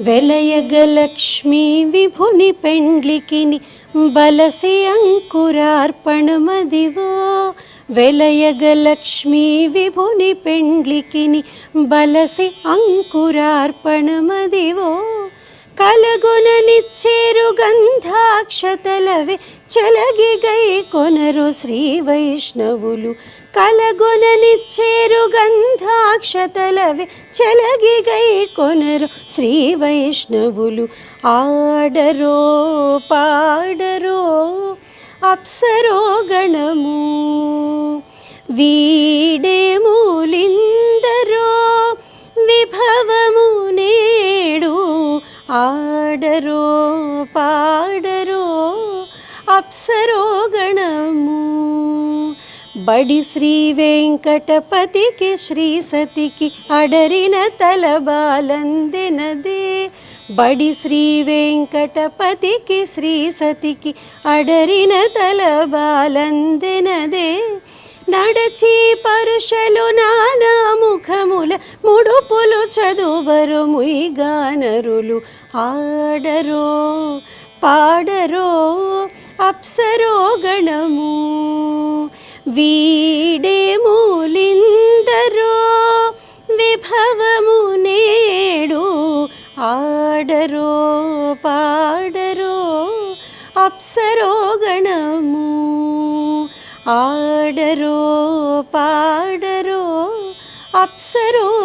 వెలయగలక్ష్మీ విభుని పెండ్లికిని బలసి అంకురార్పణమదివో. వెలయగలక్ష్మీ విభుని పెండ్లికిని బలసి అంకురార్పణమదివో. కలగొననిచ్చేరు గంధాక్షతలవే. చెలగి గై కొనరు శ్రీ వైష్ణవులు. కలగొననిచ్చేరు గంధాక్షతలవే. చెలగి గై కొనరు శ్రీ వైష్ణవులు. ఆడరో పాడరో అప్సరో గణము. వీ ఆడరో పాడరో అప్సరో గణము. బడి శ్రీ వెంకటపతికి శ్రీ సతికి అడరిన తలబాలందెనదే బడి శ్రీ వెంకటపతికి శ్రీ సతికి అడరిన తలబాలందెనదే నడచి పరుషలు నానా ముఖముల ముడుపులు చదువరు ముయిగానరులు. ఆడరో పాడరో అప్సరో గణము వీడే మూలిందరో విభవము నేడు ఆడరో పాడరో అప్సరో గణము ఆడరో పాడరో అప్సరో గణము